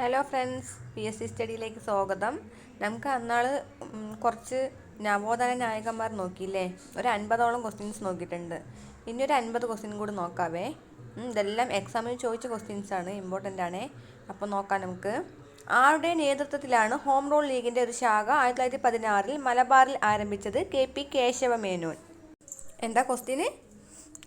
Hello friends P S C സ്റ്റഡിയിലേക്ക് സ്വാഗതം. നമുക്ക് അന്നാൾ കുറച്ച് നവോദന നായകന്മാർ നോക്കിയില്ലേ? ഒരു അൻപതോളം ക്വസ്റ്റ്യൻസ് നോക്കിയിട്ടുണ്ട്. ഇനി ഒരു അൻപത് ക്വസ്റ്റ്യൻ കൂടി നോക്കാവേ. ഇതെല്ലാം എക്സാമിന് ചോദിച്ച ക്വസ്റ്റ്യൻസ് ആണ് ഇമ്പോർട്ടന്റ് ആണേ. അപ്പോൾ നോക്കാം നമുക്ക്. ആരുടെ നേതൃത്വത്തിലാണ് ഹോം റൂൾ ലീഗിന്റെ ഒരു ശാഖ ആയിരത്തി തൊള്ളായിരത്തി പതിനാറിൽ മലബാറിൽ ആരംഭിച്ചത് കെ പി കേശവ മേനോൻ എന്താ ക്വസ്റ്റ്യന്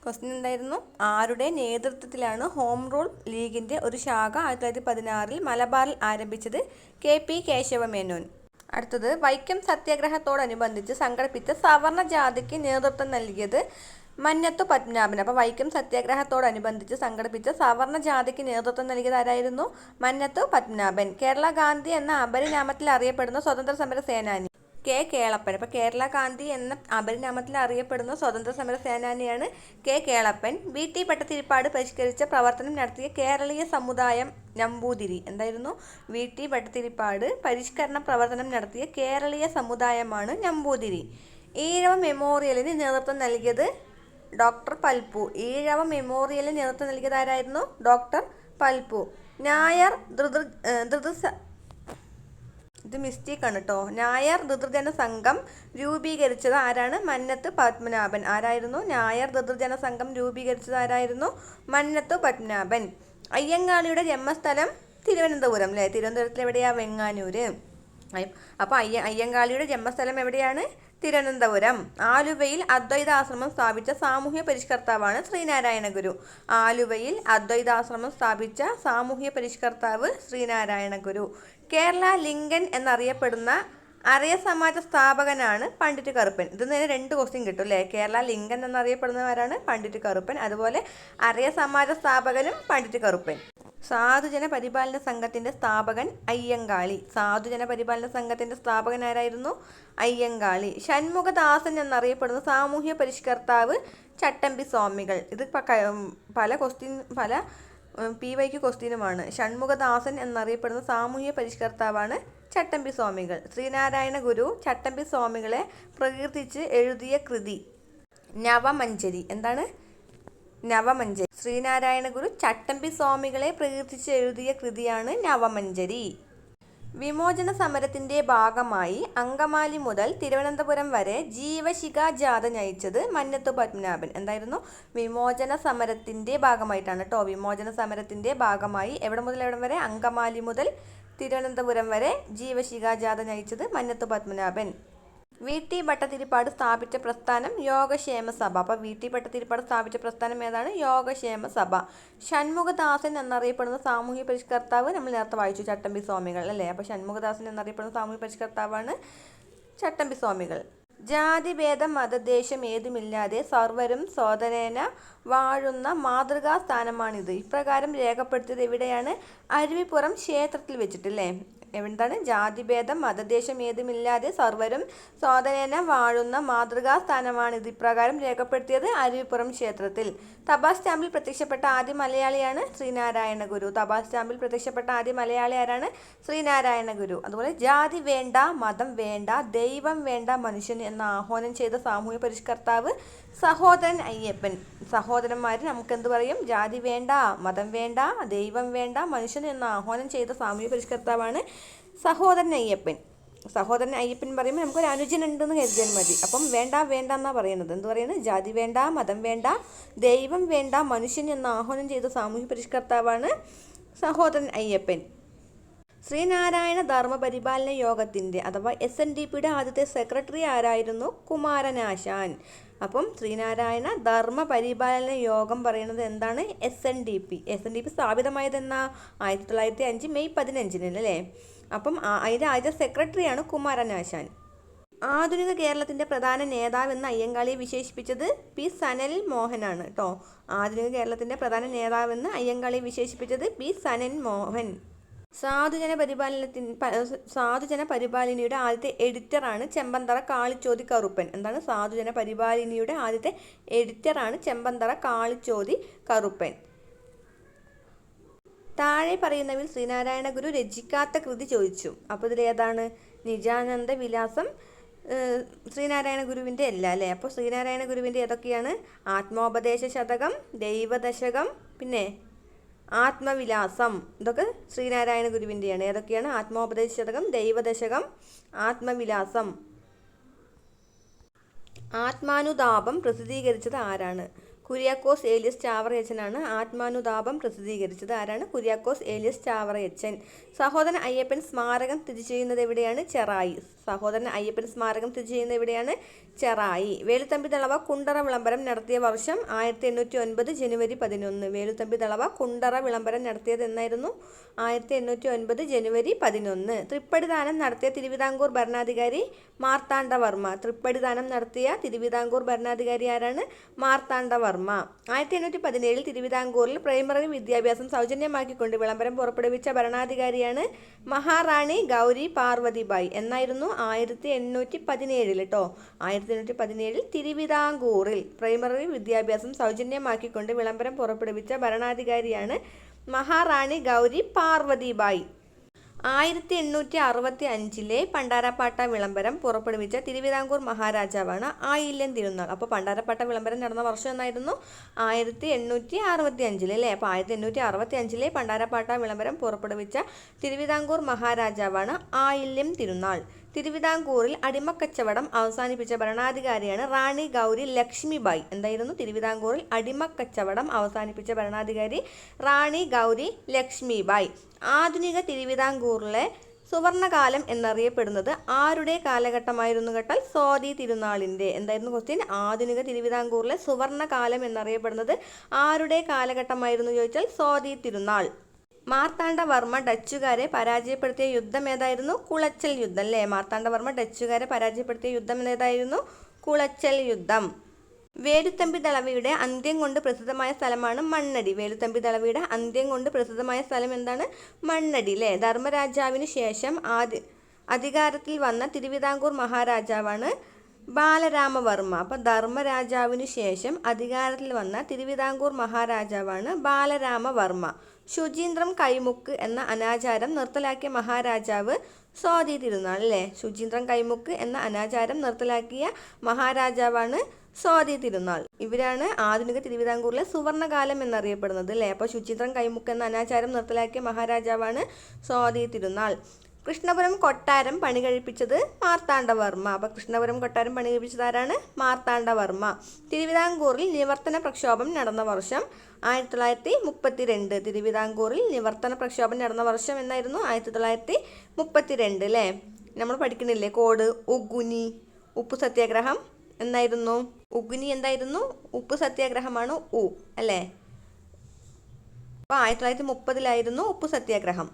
ക്വസ്റ്റ്യൻ എന്തായിരുന്നു? ആരുടെ നേതൃത്വത്തിലാണ് ഹോം റൂൾ ലീഗിന്റെ ഒരു ശാഖ ആയിരത്തി തൊള്ളായിരത്തി പതിനാറിൽ മലബാറിൽ ആരംഭിച്ചത് കെ പി കേശവമേനോൻ? അടുത്തത് വൈക്കം സത്യാഗ്രഹത്തോടനുബന്ധിച്ച് സംഘടിപ്പിച്ച സവർണ ജാതിക്ക് നേതൃത്വം നൽകിയത് മഞ്ഞത്തു പത്മനാഭൻ. അപ്പോൾ വൈക്കം സത്യാഗ്രഹത്തോടനുബന്ധിച്ച് സംഘടിപ്പിച്ച സവർണ ജാതിക്ക് നേതൃത്വം നൽകിയത് ആരായിരുന്നു? മഞ്ഞത്തു പത്മനാഭൻ. കേരള ഗാന്ധി എന്ന അപരിനാമത്തിൽ അറിയപ്പെടുന്ന സ്വതന്ത്ര സമര സേനാനി. കെ കേളപ്പൻ. അപ്പോൾ കേരള ഗാന്ധി എന്ന അപരിനാമത്തിൽ അറിയപ്പെടുന്ന സ്വതന്ത്ര സമര സേനാനിയാണ് K Kelappan. V T Bhattathiripad പരിഷ്കരിച്ച പ്രവർത്തനം നടത്തിയ കേരളീയ സമുദായം നമ്പൂതിരി. എന്തായിരുന്നു? വി ടി ഭട്ടതിരിപ്പാട് പരിഷ്കരണ പ്രവർത്തനം നടത്തിയ കേരളീയ സമുദായമാണ് നമ്പൂതിരി. ഈഴവ മെമ്മോറിയലിന് നേതൃത്വം നൽകിയത് ഡോക്ടർ പൽപ്പു. ഈഴവ മെമ്മോറിയലിന് നേതൃത്വം നൽകിയത് ആരായിരുന്നു? ഡോക്ടർ പൽപ്പു. നായർ ധൃതൃ ധൃതൃ ഇത് മിസ്റ്റേക്ക് ആണ് കേട്ടോ നായർ ഋതുജന സംഘം രൂപീകരിച്ചത് ആരാണ്? മന്നത്ത് പത്മനാഭൻ. ആരായിരുന്നു? നായർ ഋതുജന സംഘം രൂപീകരിച്ചത് ആരായിരുന്നു? മന്നത്ത് പത്മനാഭൻ. അയ്യങ്കാളിയുടെ ജന്മസ്ഥലം തിരുവനന്തപുരം അല്ലേ തിരുവനന്തപുരത്തിൽ എവിടെയാ? വെങ്ങാനൂര്. അപ്പോൾ അയ്യ അയ്യങ്കാളിയുടെ ജന്മസ്ഥലം എവിടെയാണ്? തിരുവനന്തപുരം. ആലുവയിൽ അദ്വൈതാശ്രമം സ്ഥാപിച്ച സാമൂഹ്യ പരിഷ്കർത്താവാണ് ശ്രീനാരായണ ഗുരു. ആലുവയിൽ അദ്വൈതാശ്രമം സ്ഥാപിച്ച സാമൂഹ്യ പരിഷ്കർത്താവ് ശ്രീനാരായണ ഗുരു. കേരള ലിങ്കൻ എന്നറിയപ്പെടുന്ന അറിയ സമാജ സ്ഥാപകനാണ് പണ്ഡിറ്റ് കറുപ്പൻ. ഇത് തന്നെ രണ്ട് ക്വസ്റ്റ്യൻ കിട്ടും അല്ലേ? കേരള ലിങ്കൻ എന്നറിയപ്പെടുന്നവരാണ് പണ്ഡിറ്റ് കറുപ്പൻ. അതുപോലെ അറിയ സമാജ സ്ഥാപകനും പണ്ഡിറ്റ് കറുപ്പൻ. സാധുജന പരിപാലന സംഘത്തിന്റെ സ്ഥാപകൻ അയ്യങ്കാളി. സാധുജന പരിപാലന സംഘത്തിന്റെ സ്ഥാപകൻ ആരായിരുന്നു? അയ്യങ്കാളി. ഷൺമുഖദാസൻ എന്നറിയപ്പെടുന്ന സാമൂഹ്യ പരിഷ്കർത്താവ് ചട്ടമ്പി സ്വാമികൾ. ഇത് പല ക്വസ്റ്റ്യൻ പല പി വൈക്ക് ക്വസ്റ്റ്യനുമാണ്. ഷൺമുഖദാസൻ എന്നറിയപ്പെടുന്ന സാമൂഹ്യ പരിഷ്കർത്താവാണ് ചട്ടമ്പി സ്വാമികൾ. ശ്രീനാരായണ ഗുരു ചട്ടമ്പി സ്വാമികളെ പ്രകീർത്തിച്ച് എഴുതിയ കൃതി. നവമഞ്ചരി എന്താണ്? നവമഞ്ചരി ശ്രീനാരായണ ഗുരു ചട്ടമ്പി സ്വാമികളെ പ്രകീർത്തിച്ച് എഴുതിയ കൃതിയാണ് നവമഞ്ചരി വിമോചന സമരത്തിന്റെ ഭാഗമായി അങ്കമാലി മുതൽ തിരുവനന്തപുരം വരെ ജീവശിഖ ജാഥ നയിച്ചത് മന്നത്തു പത്മനാഭൻ. എന്തായിരുന്നു? വിമോചന സമരത്തിന്റെ ഭാഗമായിട്ടാണ് കേട്ടോ വിമോചന സമരത്തിന്റെ ഭാഗമായി എവിടെ മുതൽ എവിടെ വരെ? അങ്കമാലി മുതൽ തിരുവനന്തപുരം വരെ ജീവശിഖ ജാഥ നയിച്ചത് മന്നത്തു പത്മനാഭൻ. വി ടി ഭട്ടതിരിപ്പാട് സ്ഥാപിച്ച പ്രസ്ഥാനം യോഗക്ഷേമ സഭ അപ്പോൾ വി ടി ഭട്ടതിരിപ്പാട് സ്ഥാപിച്ച പ്രസ്ഥാനം ഏതാണ്? യോഗക്ഷേമ സഭ ഷൺമുഖദാസൻ എന്നറിയപ്പെടുന്ന സാമൂഹ്യ പരിഷ്കർത്താവ് നമ്മൾ നേരത്തെ വായിച്ചു ചട്ടമ്പി സ്വാമികൾ അല്ലേ? അപ്പോൾ ഷൺമുഖദാസൻ എന്നറിയപ്പെടുന്ന സാമൂഹ്യ പരിഷ്കർത്താവാണ് ചട്ടമ്പി സ്വാമികൾ. ജാതി ജാതിഭേദം മതദേശം ഏതുമില്ലാതെ സർവരും സ്വതനേന വാഴുന്ന മാതൃകാ സ്ഥാനമാണിത് ഇപ്രകാരം രേഖപ്പെടുത്തിയത് എവിടെയാണ്? അരുവിപ്പുറം ക്ഷേത്രത്തിൽ വെച്ചിട്ടില്ലേ എന്താണ്? ജാതിഭേദം മതദേശം ഏതുമില്ലാതെ സർവരും സ്വാതന്ത്ര്യം വാഴുന്ന മാതൃകാ സ്ഥാനമാണിത് ഇപ്രകാരം രേഖപ്പെടുത്തിയത് അരുവിപ്പുറം ക്ഷേത്രത്തിൽ. തപാ സ്റ്റാമ്പിൽ പ്രത്യക്ഷപ്പെട്ട ആദ്യ മലയാളിയാണ് ശ്രീനാരായണ ഗുരു. തപാ സ്റ്റാമ്പിൽ പ്രത്യക്ഷപ്പെട്ട ആദ്യ മലയാളി ആരാണ്? ശ്രീനാരായണ ഗുരു. അതുപോലെ ജാതി വേണ്ട മതം വേണ്ട ദൈവം വേണ്ട മനുഷ്യൻ എന്ന ആഹ്വാനം ചെയ്ത സാമൂഹ്യ പരിഷ്കർത്താവ് സഹോദരൻ അയ്യപ്പൻ. സഹോദരന്മാർ നമുക്ക് എന്ത് പറയും? ജാതി വേണ്ട മതം വേണ്ട ദൈവം വേണ്ട മനുഷ്യൻ എന്ന ആഹ്വാനം ചെയ്ത സാമൂഹ്യ പരിഷ്കർത്താവാണ് സഹോദരൻ അയ്യപ്പൻ. സഹോദരൻ അയ്യപ്പൻ പറയുമ്പോൾ നമുക്കൊരു അനുജനുണ്ടെന്ന് കരുതിയാൽ മതി. അപ്പം വേണ്ട വേണ്ട എന്നാണ് പറയുന്നത്. എന്ത് പറയുന്നത് ജാതി വേണ്ട മതം വേണ്ട ദൈവം വേണ്ട മനുഷ്യൻ എന്ന് ആഹ്വാനം ചെയ്ത സാമൂഹ്യ പരിഷ്കർത്താവാണ് സഹോദരൻ അയ്യപ്പൻ. ശ്രീനാരായണ ധർമ്മ പരിപാലന യോഗത്തിന്റെ അഥവാ എസ് എൻ ഡി പിയുടെ ആദ്യത്തെ സെക്രട്ടറി ആരായിരുന്നു? കുമാരനാശാൻ അപ്പം ശ്രീനാരായണ ധർമ്മ പരിപാലന യോഗം പറയുന്നത് എന്താണ്? S N D P S N D P സ്ഥാപിതമായത് എന്നാ ആയിരത്തി തൊള്ളായിരത്തി അഞ്ച് മെയ് പതിനഞ്ചിന് അല്ലേ അപ്പം അതിന്റെ ആദ്യത്തെ സെക്രട്ടറിയാണ് കുമാരനാശാൻ ആധുനിക കേരളത്തിന്റെ പ്രധാന നേതാവ് എന്ന് അയ്യങ്കാളിയെ വിശേഷിപ്പിച്ചത് പി സനൽ മോഹനാണ് കേട്ടോ ആധുനിക കേരളത്തിന്റെ പ്രധാന നേതാവെന്ന് അയ്യങ്കാളിയെ വിശേഷിപ്പിച്ചത് പി സനൻ മോഹൻ. സാധുജന പരിപാലനത്തിൻ സാധുജന പരിപാലിനിയുടെ ആദ്യത്തെ എഡിറ്ററാണ് ചെമ്പന്തറ കാളിച്ചോതി കറുപ്പൻ എന്താണ് സാധുജന പരിപാലിനിയുടെ ആദ്യത്തെ എഡിറ്ററാണ് ചെമ്പന്തറ കാളിച്ചോതി കറുപ്പൻ താഴെ പറയുന്നവിൽ ശ്രീനാരായണ ഗുരു രചിക്കാത്ത കൃതി ചോദിച്ചു. അപ്പോൾ ഇതിൽ ഏതാണ്? നിജാനന്ദ വിലാസം ശ്രീനാരായണ ഗുരുവിന്റെ അല്ല അല്ലേ? അപ്പോൾ ശ്രീനാരായണ ഗുരുവിന്റെ ഏതൊക്കെയാണ്? ആത്മോപദേശ ശതകം ദൈവദശകം പിന്നെ ആത്മവിലാസം. ഇതൊക്കെ ശ്രീനാരായണ ഗുരുവിന്റെയാണ് ഏതൊക്കെയാണ്? ആത്മോപദേശതകം ദൈവദശകം ആത്മവിലാസം. ആത്മാനുതാപം പ്രസിദ്ധീകരിച്ചത് ആരാണ്? കുര്യാക്കോസ് ഏലിയസ് ചാവറയച്ചനാണ് ആത്മാനുതാപം പ്രസിദ്ധീകരിച്ചത്. ആരാണ് കുര്യാക്കോസ് ഏലിയസ് ചാവറയച്ചൻ? സഹോദരൻ അയ്യപ്പൻ സ്മാരകം സ്ഥിതി ചെയ്യുന്നത് എവിടെയാണ്? ചെറായി. സഹോദരൻ അയ്യപ്പൻ സ്മാരകം സ്ഥിതി ചെയ്യുന്നത് എവിടെയാണ്? ചെറായി. വേലുത്തമ്പി തളവ കുണ്ടറ വിളംബരം നടത്തിയ വർഷം ആയിരത്തി എണ്ണൂറ്റി ഒൻപത് ജനുവരി പതിനൊന്ന്. വേലുത്തമ്പി തളവ കുണ്ടറ വിളംബരം നടത്തിയത് എന്നായിരുന്നു? ആയിരത്തി എണ്ണൂറ്റി ഒൻപത് ജനുവരി പതിനൊന്ന്. തൃപ്പടിദാനം നടത്തിയ തിരുവിതാംകൂർ ഭരണാധികാരി മാർത്താണ്ഡവർമ്മ. തൃപ്പടിദാനം നടത്തിയ തിരുവിതാംകൂർ ഭരണാധികാരി ആരാണ്? മാർത്താണ്ഡവർമ്മ. ആയിരത്തി എണ്ണൂറ്റി പതിനേഴിൽ തിരുവിതാംകൂറിൽ പ്രൈമറി വിദ്യാഭ്യാസം സൗജന്യമാക്കിക്കൊണ്ട് വിളംബരം പുറപ്പെടുവിച്ച ഭരണാധികാരിയാണ് മഹാറാണി ഗൗരി പാർവതിബായി. എന്നായിരുന്നു ആയിരത്തി എണ്ണൂറ്റി പതിനേഴിൽ കേട്ടോ ആയിരത്തി എണ്ണൂറ്റി പതിനേഴിൽ തിരുവിതാംകൂറിൽ പ്രൈമറി വിദ്യാഭ്യാസം സൗജന്യമാക്കിക്കൊണ്ട് വിളംബരം പുറപ്പെടുവിച്ച ഭരണാധികാരിയാണ് മഹാറാണി ഗൗരി പാർവതിബായി. ആയിരത്തി എണ്ണൂറ്റി അറുപത്തി അഞ്ചിലെ പണ്ടാരപ്പാട്ട വിളംബരം പുറപ്പെടുവിച്ച തിരുവിതാംകൂർ മഹാരാജാവാണ് ആയില്യം തിരുനാൾ. അപ്പോൾ പണ്ടാരപ്പാട്ട വിളംബരം നടന്ന വർഷം എന്നായിരുന്നു? ആയിരത്തി എണ്ണൂറ്റി അറുപത്തി അഞ്ചിൽ അല്ലേ? അപ്പോൾ ആയിരത്തി എണ്ണൂറ്റി അറുപത്തി അഞ്ചിലെ പണ്ടാരപ്പാട്ട വിളംബരം പുറപ്പെടുവിച്ച തിരുവിതാംകൂർ മഹാരാജാവാണ് ആയില്യം തിരുനാൾ. തിരുവിതാംകൂറിൽ അടിമക്കച്ചവടം അവസാനിപ്പിച്ച ഭരണാധികാരിയാണ് റാണി ഗൗരി ലക്ഷ്മിബായി. എന്തായിരുന്നു? തിരുവിതാംകൂറിൽ അടിമക്കച്ചവടം അവസാനിപ്പിച്ച ഭരണാധികാരി റാണി ഗൗരി ലക്ഷ്മിബായി. ആധുനിക തിരുവിതാംകൂറിലെ സുവർണകാലം എന്നറിയപ്പെടുന്നത് ആരുടെ കാലഘട്ടമായിരുന്നു കേട്ടാൽ? സ്വാതി തിരുനാളിന്റെ. എന്തായിരുന്നു ക്വസ്റ്റ്യൻ ആധുനിക തിരുവിതാംകൂറിലെ സുവർണകാലം എന്നറിയപ്പെടുന്നത് ആരുടെ കാലഘട്ടമായിരുന്നു ചോദിച്ചാൽ? സ്വാതി തിരുനാൾ. മാർത്താണ്ഡവർമ്മ ഡച്ചുകാരെ പരാജയപ്പെടുത്തിയ യുദ്ധം ഏതായിരുന്നു? കുളച്ചൽ യുദ്ധം അല്ലേ? മാർത്താണ്ഡവർമ്മ ഡച്ചുകാരെ പരാജയപ്പെടുത്തിയ യുദ്ധം ഏതായിരുന്നു? കുളച്ചൽ യുദ്ധം. വേലുത്തമ്പി ദളവയുടെ അന്ത്യം കൊണ്ട് പ്രസിദ്ധമായ സ്ഥലമാണ് മണ്ണടി. വേലുത്തമ്പി ദളവയുടെ അന്ത്യം കൊണ്ട് പ്രസിദ്ധമായ സ്ഥലം എന്താണ്? മണ്ണടി അല്ലേ? ധർമ്മരാജാവിന് ശേഷം ആദ്യ അധികാരത്തിൽ വന്ന തിരുവിതാംകൂർ മഹാരാജാവാണ് ബാലരാമവർമ്മ. അപ്പം ധർമ്മരാജാവിന് ശേഷം അധികാരത്തിൽ വന്ന തിരുവിതാംകൂർ മഹാരാജാവാണ് ബാലരാമവർമ്മ. ശുചീന്ദ്രം കൈമുക്ക് എന്ന അനാചാരം നിർത്തലാക്കിയ മഹാരാജാവ് സ്വാതി തിരുനാൾ അല്ലേ ശുചീന്ദ്രം കൈമുക്ക് എന്ന അനാചാരം നിർത്തലാക്കിയ മഹാരാജാവാണ് സ്വാതി തിരുനാൾ. ഇവരാണ് ആധുനിക തിരുവിതാംകൂറിലെ സുവർണകാലം എന്നറിയപ്പെടുന്നത് അല്ലേ അപ്പോൾ ശുചിത്രം കൈമുക്ക് എന്ന അനാചാരം നിർത്തലാക്കിയ മഹാരാജാവാണ് സ്വാതി തിരുനാൾ. കൃഷ്ണപുരം കൊട്ടാരം പണി കഴിപ്പിച്ചത് മാർത്താണ്ഡവർമ്മ. അപ്പോൾ കൃഷ്ണപുരം കൊട്ടാരം പണി കഴിപ്പിച്ചത് ആരാണ്? മാർത്താണ്ഡവർമ്മ. തിരുവിതാംകൂറിൽ നിവർത്തന പ്രക്ഷോഭം നടന്ന വർഷം ആയിരത്തി തൊള്ളായിരത്തി മുപ്പത്തി രണ്ട് തിരുവിതാംകൂറിൽ നിവർത്തന പ്രക്ഷോഭം നടന്ന വർഷം എന്നായിരുന്നു ആയിരത്തി തൊള്ളായിരത്തി മുപ്പത്തി രണ്ട് അല്ലേ നമ്മൾ പഠിക്കണില്ലേ? കോഡ് ഉഗുനി ഉപ്പു സത്യാഗ്രഹം എന്നായിരുന്നു. ഉഗുനി എന്തായിരുന്നു? ഉപ്പ് സത്യാഗ്രഹമാണ് ഉ അല്ലേ? അപ്പോൾ ആയിരത്തി തൊള്ളായിരത്തി മുപ്പതിലായിരുന്നു ഉപ്പ് സത്യാഗ്രഹം.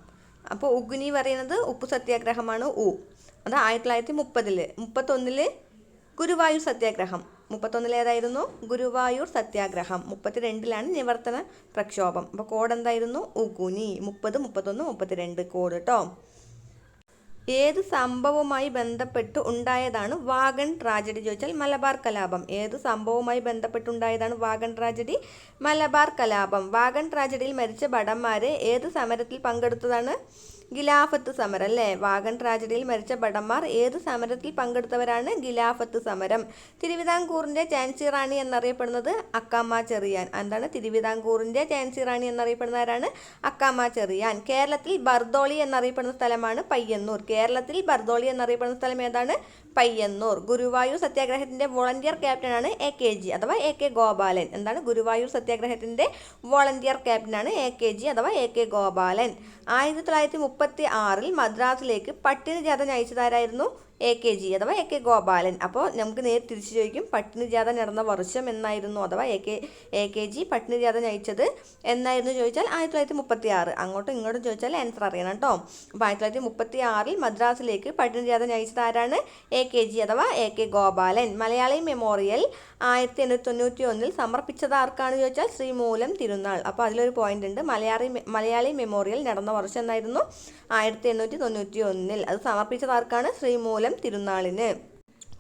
അപ്പോൾ ഉഗുനി പറയുന്നത് ഉപ്പ് സത്യാഗ്രഹമാണ് ഉ. അത് ആയിരത്തി തൊള്ളായിരത്തി മുപ്പതിൽ മുപ്പത്തൊന്നിൽ ഗുരുവായൂർ സത്യാഗ്രഹം. മുപ്പത്തൊന്നിൽ ഏതായിരുന്നു? ഗുരുവായൂർ സത്യാഗ്രഹം. മുപ്പത്തിരണ്ടിലാണ് നിവർത്തന പ്രക്ഷോഭം. അപ്പോൾ കോഡ് എന്തായിരുന്നു? ഉഗുനി. മുപ്പത് മുപ്പത്തൊന്ന് മുപ്പത്തിരണ്ട്. കോഡ് കേട്ടോ ഏത് സംഭവവുമായി ബന്ധപ്പെട്ട് ഉണ്ടായതാണ് വാഗൺ ട്രാജഡി ചോദിച്ചാൽ മലബാർ കലാപം. ഏത് സംഭവവുമായി ബന്ധപ്പെട്ടുണ്ടായതാണ് വാഗൺ ട്രാജഡി? മലബാർ കലാപം. വാഗൺ ട്രാജഡിയിൽ മരിച്ച ഭടന്മാരെ ഏത് സമരത്തിൽ പങ്കെടുത്തതാണ്? ഗിലാഫത്ത് സമരം അല്ലേ വാഗൺ ട്രാജഡിയിൽ മരിച്ച ഭടന്മാർ ഏത് സമരത്തിൽ പങ്കെടുത്തവരാണ് ഗിലാഫത്ത് സമരം? തിരുവിതാംകൂറിന്റെ ചാൻസി റാണി എന്നറിയപ്പെടുന്നത് അക്കാമ്മ ചെറിയാൻ. എന്താണ് തിരുവിതാംകൂറിന്റെ ചാൻസി റാണി എന്നറിയപ്പെടുന്ന ആരാണ്? അക്കാമ്മ ചെറിയാൻ. കേരളത്തിൽ ബർദോളി എന്നറിയപ്പെടുന്ന സ്ഥലമാണ് പയ്യന്നൂർ. കേരളത്തിൽ ബർദോളി എന്നറിയപ്പെടുന്ന സ്ഥലം ഏതാണ്? പയ്യന്നൂർ. ഗുരുവായൂർ സത്യാഗ്രഹത്തിന്റെ വോളണ്ടിയർ ക്യാപ്റ്റനാണ് എ കെ ജി അഥവാ എ കെ ഗോപാലൻ. എന്താണ് ഗുരുവായൂർ സത്യാഗ്രഹത്തിന്റെ വോളണ്ടിയർ ക്യാപ്റ്റനാണ് എ കെ ജി അഥവാ എ കെ ഗോപാലൻ. ആയിരത്തി തൊള്ളായിരത്തി മുപ്പത്തി ആറിൽ മദ്രാസിലേക്ക് പട്ടിണി ജാഥ നയിച്ചതാരായിരുന്നു എ കെ ജി അഥവാ എ കെ ഗോപാലൻ. അപ്പോൾ നമുക്ക് നേരെ തിരിച്ചു ചോദിക്കും പട്ടിണി ജാഥ നടന്ന വർഷം എന്നായിരുന്നു അഥവാ A K A K G പട്ടിണി ജാഥ നയിച്ചത് എന്നായിരുന്നു ചോദിച്ചാൽ ആയിരത്തി തൊള്ളായിരത്തി മുപ്പത്തി ആറ് അങ്ങോട്ടും ഇങ്ങോട്ടും ചോദിച്ചാൽ ആൻസർ അറിയണം കേട്ടോ. അപ്പോൾ ആയിരത്തി തൊള്ളായിരത്തി മുപ്പത്തി ആറിൽ മദ്രാസിലേക്ക് പട്ടിണി ജാഥ നയിച്ചത് ആരാണ് എ കെ ജി അഥവാ A K Gopalan. Malayali memorial ആയിരത്തി എണ്ണൂറ്റി തൊണ്ണൂറ്റി ഒന്നിൽ സമർപ്പിച്ചത് ആർക്കാണ് ചോദിച്ചാൽ? ശ്രീമൂലം തിരുനാൾ അപ്പോൾ അതിലൊരു പോയിന്റ് ഉണ്ട്. മലയാളി മലയാളി മെമ്മോറിയൽ നടന്ന വർഷം എന്നായിരുന്നു. ആയിരത്തി എണ്ണൂറ്റി തൊണ്ണൂറ്റി ഒന്നിൽ അത് സമർപ്പിച്ചത് ആർക്കാണ്? ശ്രീമൂലം തിരുനാളിന്.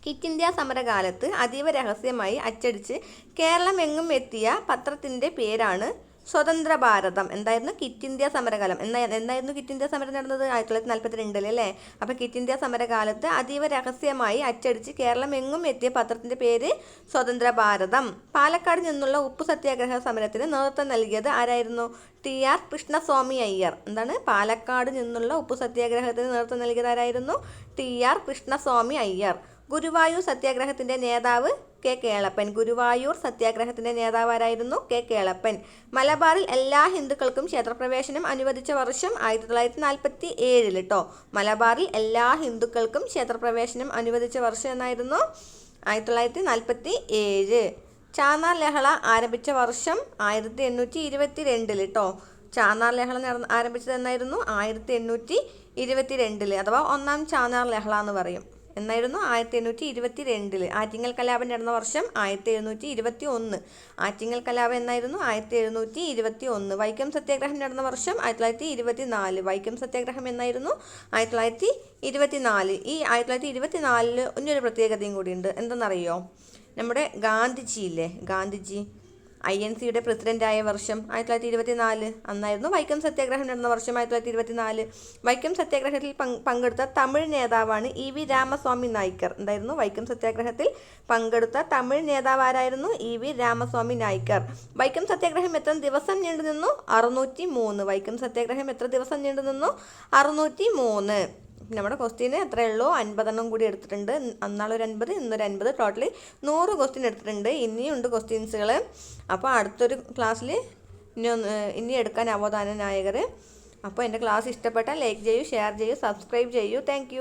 കിറ്റ് ഇന്ത്യ സമരകാലത്ത് അതീവ രഹസ്യമായി അച്ചടിച്ച് കേരളമെങ്ങും എത്തിയ പത്രത്തിന്റെ പേരാണ് സ്വതന്ത്ര ഭാരതം. എന്തായിരുന്നു? കിറ്റ് ഇന്ത്യ സമരകാലം. എന്നാ എന്തായിരുന്നു കിറ്റ് ഇന്ത്യ സമരം നടന്നത്? ആയിരത്തി തൊള്ളായിരത്തി നാൽപ്പത്തി രണ്ടിൽ അല്ലേ? അപ്പോൾ കിറ്റ് ഇന്ത്യ സമരകാലത്ത് അതീവ രഹസ്യമായി അച്ചടിച്ച് കേരളം എങ്ങും എത്തിയ പത്രത്തിന്റെ പേര് സ്വതന്ത്ര ഭാരതം. പാലക്കാട് നിന്നുള്ള ഉപ്പു സത്യാഗ്രഹ സമരത്തിന് നേതൃത്വം നൽകിയത് ആരായിരുന്നു? T R Krishnaswami Iyer. എന്താണ്? പാലക്കാട് നിന്നുള്ള ഉപ്പു സത്യാഗ്രഹത്തിന് നേതൃത്വം നൽകിയത് ആരായിരുന്നു? T R Krishnaswami Iyer. Guruvayur സത്യാഗ്രഹത്തിന്റെ നേതാവ് കെ കേളപ്പൻ. ഗുരുവായൂർ സത്യാഗ്രഹത്തിന്റെ നേതാവ് ആരായിരുന്നു കെ കേളപ്പൻ. മലബാറിൽ എല്ലാ ഹിന്ദുക്കൾക്കും ക്ഷേത്രപ്രവേശനം അനുവദിച്ച വർഷം ആയിരത്തി തൊള്ളായിരത്തി നാൽപ്പത്തി ഏഴിൽ കേട്ടോ മലബാറിൽ എല്ലാ ഹിന്ദുക്കൾക്കും ക്ഷേത്രപ്രവേശനം അനുവദിച്ച വർഷം എന്നായിരുന്നു ആയിരത്തി തൊള്ളായിരത്തി നാൽപ്പത്തി ഏഴ് ചാന്നാർ ലഹള ആരംഭിച്ച വർഷം ആയിരത്തി എണ്ണൂറ്റി ഇരുപത്തി രണ്ടിൽ കേട്ടോ ചാന്നാർ ലഹള നട ആരംഭിച്ചത് എന്നായിരുന്നു ആയിരത്തി എണ്ണൂറ്റി ഇരുപത്തി രണ്ടിൽ അഥവാ ഒന്നാം ചാന്നാർ ലഹള എന്ന് പറയും. എന്നായിരുന്നു ആയിരത്തി എണ്ണൂറ്റി ഇരുപത്തി രണ്ടിൽ ആറ്റിങ്ങൽ കലാപം നടന്ന വർഷം ആയിരത്തി എഴുന്നൂറ്റി ഇരുപത്തി ഒന്ന് ആറ്റിങ്ങൽ കലാപം എന്നായിരുന്നു ആയിരത്തി എഴുന്നൂറ്റി ഇരുപത്തി ഒന്ന് വൈക്കം സത്യാഗ്രഹം നടന്ന വർഷം ആയിരത്തി തൊള്ളായിരത്തി ഇരുപത്തി നാല് വൈക്കം സത്യാഗ്രഹം എന്നായിരുന്നു ആയിരത്തി തൊള്ളായിരത്തി ഇരുപത്തി നാല് ഈ ആയിരത്തി തൊള്ളായിരത്തി ഇരുപത്തി നാലിൽ ഇനിയൊരു പ്രത്യേകതയും കൂടിയുണ്ട്. എന്തെന്നറിയോ? നമ്മുടെ ഗാന്ധിജി ഇല്ലേ ഗാന്ധിജി ഐ എൻ സിയുടെ പ്രസിഡന്റായ വർഷം ആയിരത്തി തൊള്ളായിരത്തി ഇരുപത്തി നാല് അന്നായിരുന്നു വൈക്കം സത്യാഗ്രഹം നടന്ന വർഷം ആയിരത്തി തൊള്ളായിരത്തി ഇരുപത്തി നാല് വൈക്കം സത്യാഗ്രഹത്തിൽ പങ്ക് പങ്കെടുത്ത തമിഴ് നേതാവാണ് ഇ വി രാമസ്വാമി നായിക്കർ. എന്തായിരുന്നു വൈക്കം സത്യാഗ്രഹത്തിൽ പങ്കെടുത്ത തമിഴ് നേതാവാരായിരുന്നു ഇ വി രാമസ്വാമി നായിക്കർ. വൈക്കം സത്യാഗ്രഹം എത്ര ദിവസം നീണ്ടുനിന്നു? അറുന്നൂറ്റി മൂന്ന് വൈക്കം സത്യാഗ്രഹം എത്ര ദിവസം നീണ്ടുനിന്നു? അറുന്നൂറ്റി മൂന്ന് നമ്മുടെ ക്വസ്റ്റ്യന് എത്രയേ ഉള്ളൂ? അൻപതെണ്ണം കൂടി എടുത്തിട്ടുണ്ട്. അന്നാളൊരു അൻപത് ഇന്നൊരു അൻപത്. ടോട്ടലി നൂറ് ക്വസ്റ്റ്യൻ എടുത്തിട്ടുണ്ട്. ഇനിയുണ്ട് ക്വസ്റ്റ്യൻസുകൾ അപ്പോൾ അടുത്തൊരു ക്ലാസ്സിൽ ഇനി ഒന്ന് ഇനി എടുക്കാൻ അവധാന നായകർ അപ്പോൾ എന്റെ ക്ലാസ് ഇഷ്ടപ്പെട്ടാൽ ലൈക്ക് ചെയ്യൂ ഷെയർ ചെയ്യൂ സബ്സ്ക്രൈബ് ചെയ്യൂ. താങ്ക്